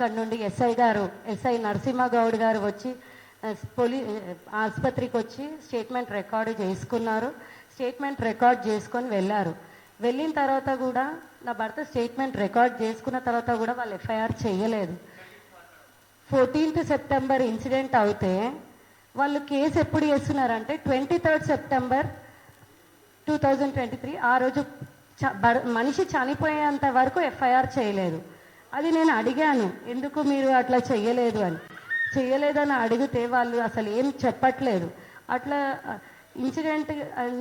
అక్కడ నుండి ఎస్ఐ గారు ఎస్ఐ నరసింహ గౌడ్ గారు వచ్చి పోలీ ఆసుపత్రికి వచ్చి స్టేట్మెంట్ రికార్డు చేసుకున్నారు. స్టేట్మెంట్ రికార్డ్ చేసుకొని వెళ్ళారు. వెళ్ళిన తర్వాత కూడా నా భర్త స్టేట్మెంట్ రికార్డ్ చేసుకున్న తర్వాత కూడా వాళ్ళు ఎఫ్ఐఆర్ చేయలేదు. ఫోర్టీన్త్ సెప్టెంబర్ ఇన్సిడెంట్ అవుతే వాళ్ళు కేసు ఎప్పుడు చేస్తున్నారంటే twenty third September two thousand twenty three ఆ రోజు చ- మనిషి చనిపోయేంత వరకు ఎఫ్ఐఆర్ చేయలేదు. అది నేను అడిగాను. ఎందుకు మీరు అట్లా చెయ్యలేదు అని. చెయ్యలేదని అడిగితే వాళ్ళు అసలు ఏం చెప్పట్లేదు. అట్లా ఇన్సిడెంట్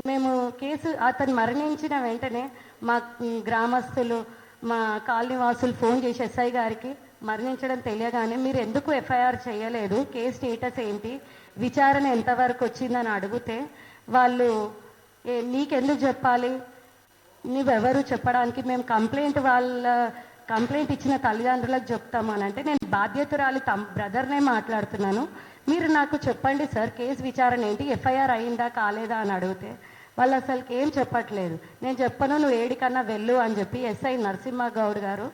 మేము కేసు అతను మరణించిన వెంటనే మా గ్రామస్తులు మా కాలనీ వాసులు ఫోన్ చేసి ఎస్ఐ గారికి మరణించడం తెలియగానే మీరు ఎందుకు ఎఫ్ఐఆర్ చేయలేదు? కేసు స్టేటస్ ఏంటి? విచారణ ఎంతవరకు వచ్చిందని అడిగితే వాళ్ళు నీకెందుకు చెప్పాలి? నువ్వెవరు చెప్పడానికి? మేము కంప్లైంట్ వాళ్ళ కంప్లైంట్ ఇచ్చిన తల్లిదండ్రులకు చెప్తామని అంటే నేను బాధ్యతురాలి తమ్ బ్రదర్నే మాట్లాడుతున్నాను. మీరు నాకు చెప్పండి సార్ కేసు విచారణ ఏంటి? ఎఫ్ఐఆర్ అయిందా కాలేదా అని అడిగితే వాళ్ళు అసలుకి ఏం చెప్పట్లేదు. నేను చెప్పను నువ్వు ఏడికన్నా వెళ్ళు అని చెప్పి ఎస్ఐ నరసింహ గౌడ్ గారు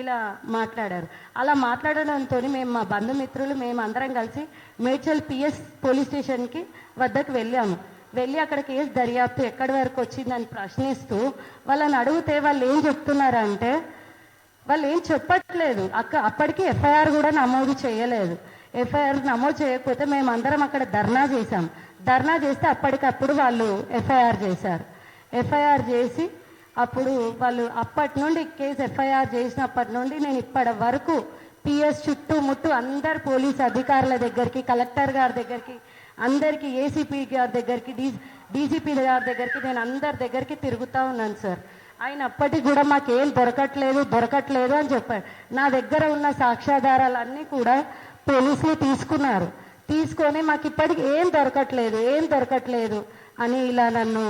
ఇలా మాట్లాడారు. అలా మాట్లాడడంతో మేము మా బంధుమిత్రులు మేము అందరం కలిసి మేడ్చల్ పిఎస్ పోలీస్ స్టేషన్కి వద్దకు వెళ్ళాము. వెళ్ళి అక్కడ కేసు దర్యాప్తు ఎక్కడి వరకు వచ్చిందని ప్రశ్నిస్తూ వాళ్ళని అడిగితే వాళ్ళు ఏం చెప్తున్నారంటే వాళ్ళు ఏం చెప్పట్లేదు. అక్క అప్పటికి ఎఫ్ఐఆర్ కూడా నమోదు చేయలేదు. ఎఫ్ఐఆర్ నమోదు చేయకపోతే మేము అందరం అక్కడ ధర్నా చేశాం. ధర్నా చేస్తే అప్పటికప్పుడు వాళ్ళు ఎఫ్ఐఆర్ చేశారు. ఎఫ్ఐఆర్ చేసి అప్పుడు వాళ్ళు అప్పటి నుండి కేసు ఎఫ్ఐఆర్ చేసినప్పటి నుండి నేను ఇప్పటి వరకు పిఎస్ చుట్టూ ముట్టు అందరు పోలీస్ అధికారుల దగ్గరికి కలెక్టర్ గారి దగ్గరికి అందరికి ఏసీపీ గారి దగ్గరికి డీ డీజీపీ గారి దగ్గరికి నేను అందరి దగ్గరికి తిరుగుతూ ఉన్నాను సార్. ఆయన అప్పటికి కూడా మాకేం దొరకట్లేదు దొరకట్లేదు అని చెప్పాడు నా దగ్గర ఉన్న సాక్ష్యాధారాలన్నీ కూడా పోలీసులు తీసుకున్నారు. తీసుకొని మాకు ఇప్పటికి ఏం దొరకట్లేదు ఏం దొరకట్లేదు అని ఇలా నన్ను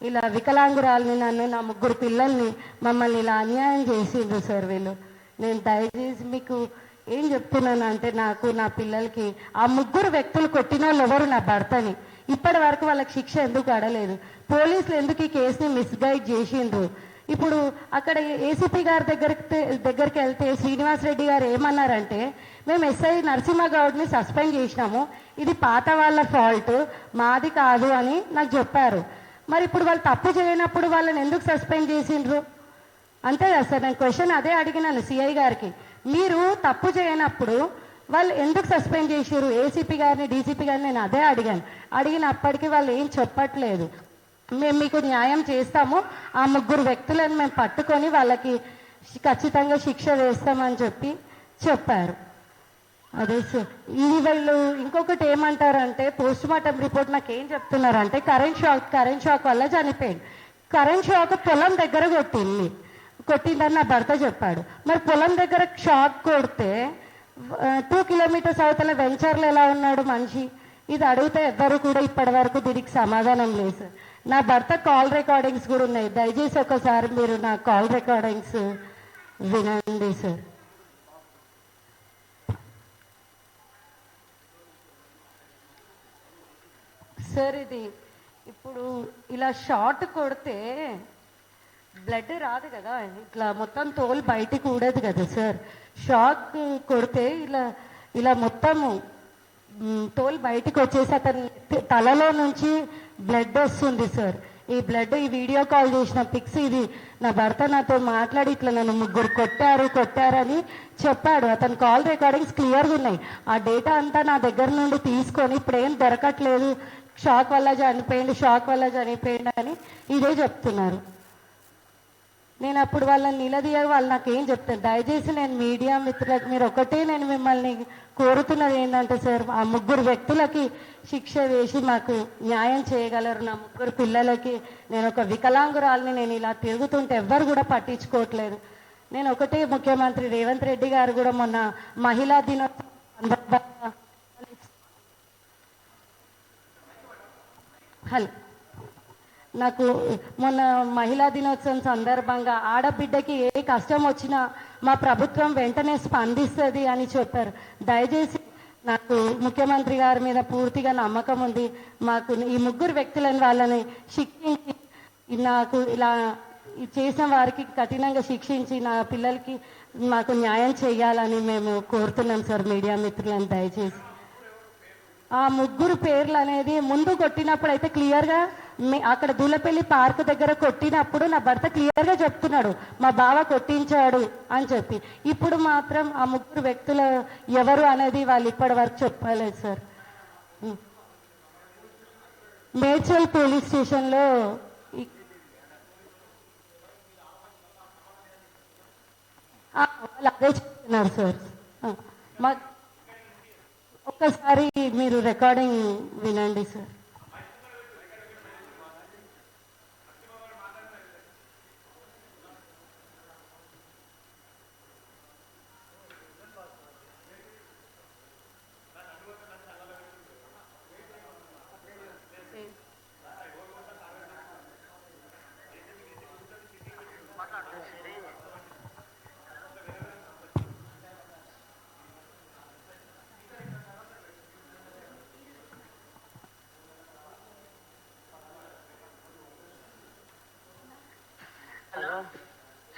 ఇలా వికలాంగురాలని నన్ను నా ముగ్గురు పిల్లల్ని మమ్మల్ని ఇలా అన్యాయం చేసిండ్రు సార్ వీళ్ళు. నేను దయచేసి మీకు ఏం చెప్తున్నాను అంటే నాకు నా పిల్లలకి ఆ ముగ్గురు వ్యక్తులు కొట్టిన వాళ్ళు ఎవరు నా భర్తని? ఇప్పటి వరకు వాళ్ళకి శిక్ష ఎందుకు అడలేదు పోలీసులు ఎందుకు ఈ కేసుని మిస్గైడ్ చేసిండ్రు? ఇప్పుడు అక్కడ ఏసీపీ గారి దగ్గరికి దగ్గరికి వెళ్తే శ్రీనివాస్ రెడ్డి గారు ఏమన్నారంటే మేము ఎస్ఐ నరసింహగౌడ్ని సస్పెండ్ చేసినాము. ఇది పాత వాళ్ళ ఫాల్ట్ మాది కాదు అని నాకు చెప్పారు. మరి ఇప్పుడు వాళ్ళు తప్పు చేయనప్పుడు వాళ్ళని ఎందుకు సస్పెండ్ చేసిండ్రు? అంతే కదా సార్ నేను క్వశ్చన్ అదే అడిగినాను సిఐ గారికి. మీరు తప్పు చేయనప్పుడు వాళ్ళు ఎందుకు సస్పెండ్ చేశారు ఏసీపీ గారిని డీసీపీ గారిని నేను అదే అడిగాను. అడిగినప్పటికీ వాళ్ళు ఏం చెప్పట్లేదు. మేము మీకు న్యాయం చేస్తాము. ఆ ముగ్గురు వ్యక్తులను మేము పట్టుకొని వాళ్ళకి ఖచ్చితంగా శిక్ష వేస్తామని చెప్పి చెప్పారు. అదే సార్ ఇది వాళ్ళు ఇంకొకటి ఏమంటారంటే పోస్ట్ మార్టం రిపోర్ట్ నాకు ఏం చెప్తున్నారంటే కరెంట్ షాక్ కరెంట్ షాక్ వల్ల చనిపోయింది కరెంట్ షాక్ పొలం దగ్గర కొట్టింది. కొట్టిందని నా భర్త చెప్పాడు. మరి పొలం దగ్గర షాక్ కొడితే టూ కిలోమీటర్స్ అవతల వెంచర్లు ఎలా ఉన్నాడు మనిషి? ఇది అడిగితే ఎవ్వరు కూడా ఇప్పటి వరకు దీనికి సమాధానం లేదు. సార్ నా భర్త కాల్ రికార్డింగ్స్ కూడా ఉన్నాయి. దయచేసి ఒకసారి మీరు నా కాల్ రికార్డింగ్స్ వినండి సార్. సార్ ఇది ఇప్పుడు ఇలా షార్ట్ కొడితే బ్లడ్ రాదు కదా. ఇట్లా మొత్తం తోలు బయటికి ఊడదు కదా సార్. షాక్ కొడితే ఇలా ఇలా మొత్తము తోలు బయటికి వచ్చేసి అతని తలలో నుంచి బ్లడ్ వస్తుంది సార్ ఈ బ్లడ్ ఈ వీడియో కాల్ చేసిన పిక్స్ ఇది. నా భర్త నాతో మాట్లాడి ఇట్లా నన్ను ముగ్గురు కొట్టారు కొట్టారని చెప్పాడు. అతని కాల్ రికార్డింగ్స్ క్లియర్గా ఉన్నాయి. ఆ డేటా అంతా నా దగ్గర నుండి తీసుకొని ఇప్పుడు ఏం దొరకట్లేదు. షాక్ వల్ల చనిపోయింది షాక్ వల్ల చనిపోయింది అని ఇదే చెప్తున్నారు. నేను అప్పుడు వాళ్ళని నిలదీయ వాళ్ళు నాకు ఏం చెప్తారు? దయచేసి నేను మీడియా మిత్రులకు మీరు ఒకటే నేను మిమ్మల్ని కోరుతున్నది ఏంటంటే సార్ ఆ ముగ్గురు వ్యక్తులకి శిక్ష వేసి మాకు న్యాయం చేయగలరు. నా ముగ్గురు పిల్లలకి నేను ఒక వికలాంగురాలని నేను ఇలా తిరుగుతుంటే ఎవ్వరు కూడా పట్టించుకోవట్లేదు. నేను ఒకటే ముఖ్యమంత్రి రేవంత్ రెడ్డి గారు కూడా మొన్న మహిళా దినోత్సవం సందర్భంగా హలో. నాకు మొన్న మహిళా దినోత్సవం సందర్భంగా ఆడబిడ్డకి ఏ కష్టం వచ్చినా మా ప్రభుత్వం వెంటనే స్పందిస్తుంది అని చెప్పారు. దయచేసి నాకు ముఖ్యమంత్రి గారి మీద పూర్తిగా నమ్మకం ఉంది. మాకు ఈ ముగ్గురు వ్యక్తులను వాళ్ళని శిక్షించి నాకు ఇలా చేసిన వారికి కఠినంగా శిక్షించి నా పిల్లలకి మాకు న్యాయం చేయాలని మేము కోరుతున్నాం సార్ మీడియా మిత్రులను దయచేసి. ఆ ముగ్గురు పేర్లు అనేది ముందు కొట్టినప్పుడు అయితే క్లియర్గా అక్కడ దూలపల్లి పార్క్ దగ్గర కొట్టినప్పుడు నా భర్త క్లియర్గా చెప్తున్నాడు మా బావ కొట్టించాడు అని చెప్పి. ఇప్పుడు మాత్రం ఆ ముగ్గురు వ్యక్తులు ఎవరు అనేది వాళ్ళు ఇప్పటి వరకు చెప్పలేదు సార్. మేడ్చల్ పోలీస్ స్టేషన్లో వాళ్ళు అదే చెప్తున్నారు సార్. మా ఒక్కసారి మీరు రికార్డింగ్ వినండి సార్.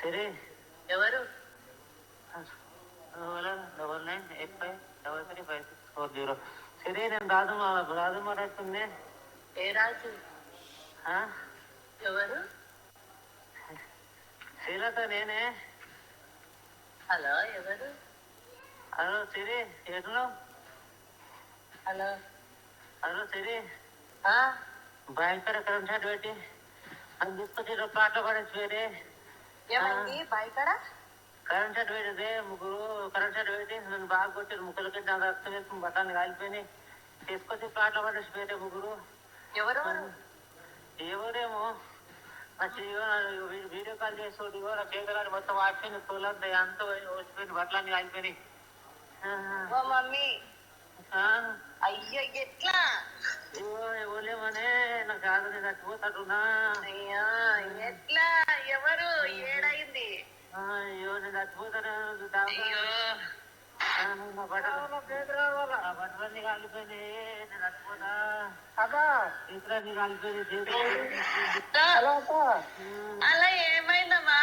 సిరి. ఎవరు? Double nine eight five double three five six four zero. Siri నేను రాజు రాజు మాట్లాడుతుంది ఏ రాజు? ఎవరు? శ్రీలత నేనే. హలో ఎవరు? హలో సిరి ఎట్లు? హలో. హలో సిరి? భయంకర కరెంట్ పెట్టి. అని తీసుకొచ్చి ప్లాట్లో పడేసి వేరే ఏమైంది? బయకడ కరెంట్ షాట్ పెట్టితే ముగ్గురు కరెంట్ షాట్ పెట్టి నన్ను బాగా కొట్టారు ముక్కలకి నా రక్తం వేసుకుని బట్టాన్ని కాలిపోయినాయి. తీసుకొచ్చి ప్లాట్లో పడేసి వేరే ముగ్గురు. ఎవరు? ఎవరేమో? చెయ్యో వీడియో కాల్ చేసి నా చేతులు మొత్తం వాడిపోయింది తోలంతా అంతా వచ్చిపోయింది బట్టలన్నీ కాలిపోయినాయి. మమ్మీ. అయ్యో ఎట్లా? ఎవరేమోనే నాకు కాదు నేను చచ్చిపోతాడున్నా అయ్యా ఎట్లా? బట్టలన్నీ కాలిపోయినాయి నేను చచ్చిపోతా చేతులన్నీ కాలిపోయినాయి అలా ఏమైందమ్మా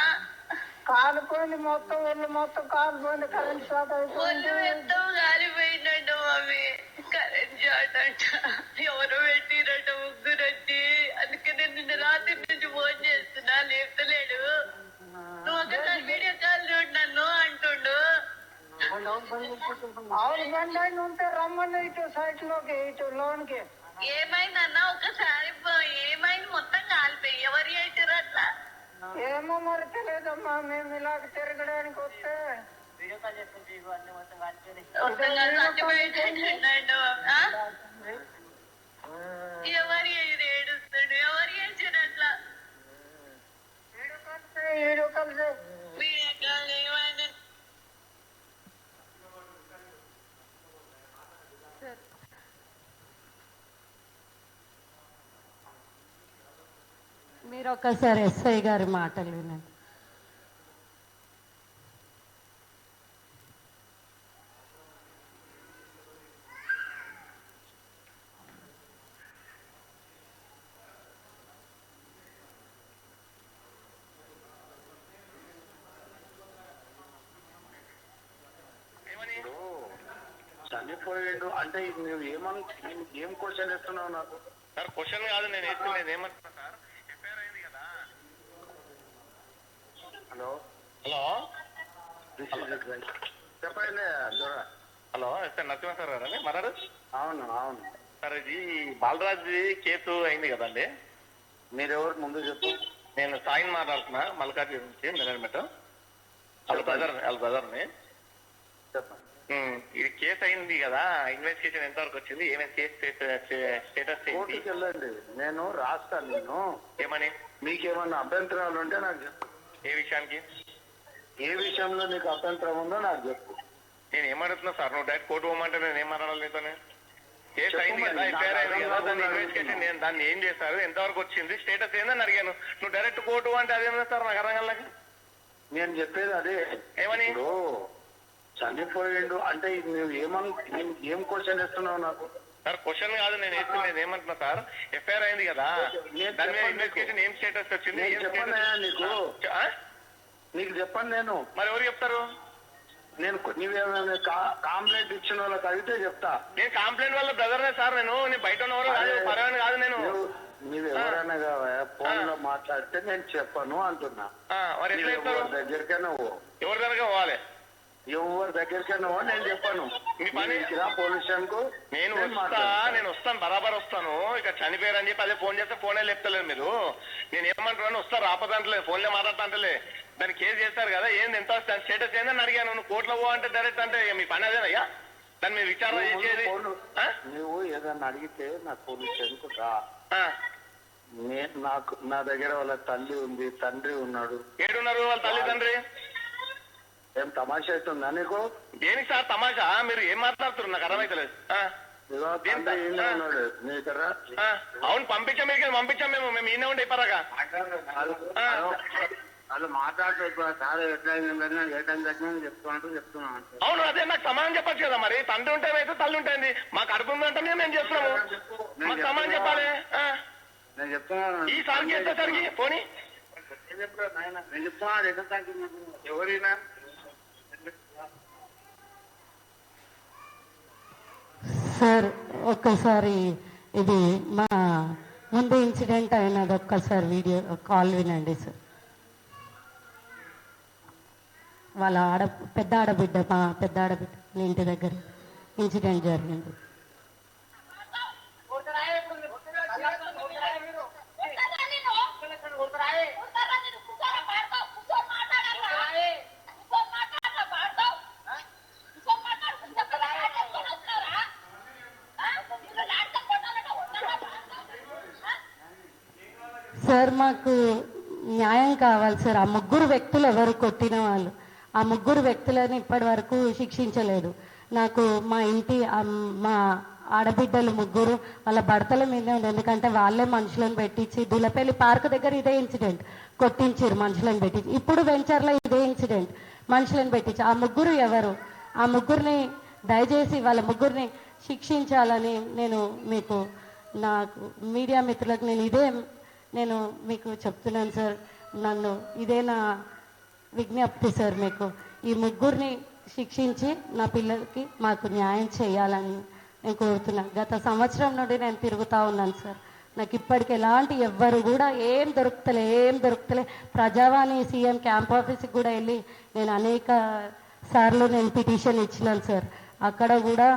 కాలిపోయింది మొత్తం ఒళ్ళు మొత్తం కాలిపోయింది కరెంట్ షాట్ అయిపోయింది ఎంతో గాలిపోయిందంట మమ్మీ. కరెంట్ షాట్ అంట. ఎవరు ఆవులు బండి అయిన ఉంటే రమ్మని ఇటు సైట్లోకి ఇటు లోన్కి ఏమైందన్నా? ఒకసారి ఏమైంది? మొత్తం కాలిపోయి. ఎవరు చేసారు అట్లా? ఏమో మరి తెలియదమ్మా. మేము ఇలాగ తిరగడానికి వస్తే? ఎవరు ఏడుస్తుండు. ఎవరు చేసారు అట్లా? వీడియో కలిసి వీడియో కలిసి వీడియో కాల్ ఏమైంది మీరు ఒక్కసారి ఎస్ఐ గారి మాటలు వినండి. చనిపోయాడు అంటే ఇది నువ్వు ఏమను ఏం- క్వశ్చన్ ఇస్తున్నావు నాకు? సార్ క్వశ్చన్ కాదు నేను వేసింది నేను ఏమంటున్నా సార్ ఎఫ్ఐఆర్ అయింది కదా హలో. హలో. చెప్పండి హలో సార్ నరసింహ సార్ గారండి మరారు అవును అవును. సార్ ఇది బాలరాజ్ కేసు అయింది కదండి. మీరెవరు? ముందు చెప్పు. నేను సాయిన్ మాట్లాడుతున్నా మల్కాజ్గిరి నుంచి మేనేజ్మెంట్. వాళ్ళ బ్రదర్ వాళ్ళ బ్రదర్ని ఇది కేసు అయింది కదా ఇన్వెస్టిగేషన్ ఎంతవరకు వచ్చింది ఏమేమి కేసు స్టేటస్ ఏంటి? కోర్టుకి వెళ్ళండి నేను రాస్తాను నేను ఏమని? మీకేమన్నా అభ్యంతరాలు ఉంటే నాకు ఏ విషయానికి? ఏ విషయంలో నీకు అభ్యంతరం ఉందో నాకు చెప్పు. నేను ఏమడుతున్నా సార్? నువ్వు డైరెక్ట్ కోర్టు పోమంటే నేను ఏం మాట్లాడాలి నీతోనే కేసు అయింది కదా ఎఫ్ఐఆర్ అయింది నాకు కదా అర్థం దాన్ని ఇన్వెస్టిగేషన్ నేను దాన్ని ఏం చేశారు? ఎంతవరకు వచ్చింది? స్టేటస్ ఏందని అడిగాను. నువ్వు డైరెక్ట్ కోర్టు అంటే అదేమన్నా సార్ నాకు అర్థం నేను చెప్పేది అదే. ఏమని? చనిపోయాడు అంటే నువ్వు ఏమను ఏం- ఏం క్వశ్చన్ ఇస్తున్నావు నాకు? సార్ క్వశ్చన్ కాదు నేను వేస్తుంది నేను ఏమంటున్నా సార్? ఎఫ్ఐఆర్ అయింది కదా? దాని మీద ఇన్వెస్టిగేషన్ ఏం స్టేటస్ వచ్చింది? నేను చెప్పను నీకు. నీకు చెప్పండి నేను. మరి ఎవరు చెప్తారు? నేను కా- కాంప్లైంట్ ఇచ్చిన వాళ్ళకి అడిగితే చెప్తా. నేను కంప్లైంట్ వల్ల బ్రదర్నే సార్ నేను. నేను బయట ఉన్నవారు కాదు పర్వాలేదు కాదు నేను. నువ్వు నువ్వు ఎవరైనా ఫోన్లో మాట్లాడితే నేను చెప్పను అంటున్నా. దగ్గరికైనా ఎవరి దగ్గర పోవాలి. ఎవరి దగ్గరికైనా నేను చెప్పను. మీ పని- పోలీస్ స్టేషన్కు నేను వస్తా. నేను వస్తాను బరాబర్ వస్తాను. ఇక చనిపోయారు అని చెప్పి అదే ఫోన్ చేస్తే ఫోనే లేపుతలేదు మీరు. నేను ఏమంటున్నాను వస్తా రాపదంటలే ఫోన్లే మాట్లాడతాంటలే. దాన్ని కేసు చేస్తారు కదా ఏంది ఎంత స్టేటస్ ఏందని అడిగాను. నువ్వు కోర్టులో పో అంటే డైరెక్ట్ అంటే మీ పని అదేనయ్యా దాన్ని మీరు విచారణ చేసేది? నువ్వు ఏదన్నా అడిగితే నా పోలీస్ స్టేషన్కు రా. నేను నాకు నా దగ్గర వాళ్ళ తల్లి ఉంది తండ్రి ఉన్నాడు. ఏడున్నారు వాళ్ళ తల్లిదండ్రి ఏం తమాషా అవుతుందా నీకు? దేనికి సార్ తమాషా? మీరు ఏం మాట్లాడుతున్నారు? నాకు అర్థమైతలేదు. ఆ. ఇదిగో తండ్రి ఈయన ఉన్నాడు. నీ దగ్గర? ఆ. అవును పంపించాం మీకు పంపించాం మేము. మేము ఈయన ఉండే ఇప్పరాగా ఆ. వాళ్ళు మాట్లాడుతూ సార్ తగ్గిందని చెప్తున్నట్టు చెప్తున్నాను అవును అదే నాకు సమానం చెప్పచ్చు కదా మరి. తండ్రి ఉంటే అయితే తల్లి ఉంటుంది. మాకు కడుపు ఉందంటే మేము చేస్తున్నాము. మాకు సమానం చెప్పాలి. ఆ. నేను చెప్తున్నాను. ఈ సార్కి ఎంతసరికి పోనీ. నేను చెప్తున్నాను ఎవరైనా? సార్ ఒక్కసారి ఇది మా ముందు ఇన్సిడెంట్ అయినది ఒక్కసారి వీడియో కాల్ వినండి సార్. వాళ్ళ ఆడ పెద్ద ఆడబిడ్డ మా పెద్ద ఆడబిడ్డ ఇంటి దగ్గర ఇన్సిడెంట్ జరిగింది. సార్ మాకు న్యాయం కావాలి సార్. ఆ ముగ్గురు వ్యక్తులు ఎవరు కొట్టిన వాళ్ళు ఆ ముగ్గురు వ్యక్తులను ఇప్పటి వరకు శిక్షించలేదు. నాకు మా ఇంటి మా ఆడబిడ్డలు ముగ్గురు వాళ్ళ భర్తల మీదే ఉంది ఎందుకంటే వాళ్ళే మనుషులను పెట్టించి దులపల్లి పార్క్ దగ్గర ఇదే ఇన్సిడెంట్. కొట్టించారు మనుషులను పెట్టించి. ఇప్పుడు వెంచర్లో ఇదే ఇన్సిడెంట్. మనుషులను పెట్టించి. ఆ ముగ్గురు ఎవరు? ఆ ముగ్గురిని దయచేసి వాళ్ళ ముగ్గురిని శిక్షించాలని నేను మీకు నాకు మీడియా మిత్రులకు నేను ఇదే నేను మీకు చెప్తున్నాను సార్ నన్ను ఇదే నా విజ్ఞప్తి సార్ మీకు. ఈ ముగ్గురిని శిక్షించి నా పిల్లలకి మాకు న్యాయం చేయాలని నేను కోరుతున్నాను గత సంవత్సరం నుండి నేను తిరుగుతూ ఉన్నాను సార్. నాకు ఇప్పటికి ఎలాంటి ఎవ్వరు కూడా ఏం దొరుకుతలే ఏం దొరుకుతలే. ప్రజావాణి సీఎం క్యాంప్ ఆఫీస్కి కూడా వెళ్ళి నేను అనేక సార్లు నేను పిటిషన్ ఇచ్చినాను సార్. అక్కడ కూడా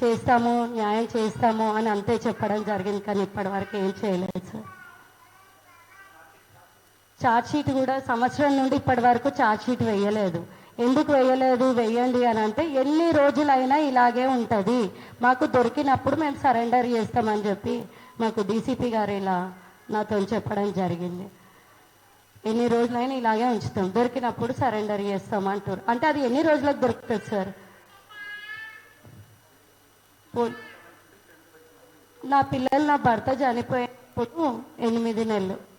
చేస్తాము న్యాయం చేస్తాము అని అంతే చెప్పడం జరిగింది కానీ ఇప్పటివరకు ఏం చేయలేదు సార్. ఛార్జ్ షీట్ కూడా సంవత్సరం నుండి ఇప్పటి వరకు ఛార్జ్ షీట్ వేయలేదు. ఎందుకు వేయలేదు? వేయండి అని అంటే ఎన్ని రోజులైనా ఇలాగే ఉంటుంది. మాకు దొరికినప్పుడు మేము సరెండర్ చేస్తామని చెప్పి మాకు డీసీపీ గారు ఇలా నాతో చెప్పడం జరిగింది. ఎన్ని రోజులైనా ఇలాగే ఉంచుతాం. దొరికినప్పుడు సరెండర్ చేస్తాం అంటారు. అంటే అది ఎన్ని రోజులకు దొరుకుతుంది సార్? నా పిల్లలు నా భర్త చనిపోయినప్పుడు ఎనిమిది నెలలు.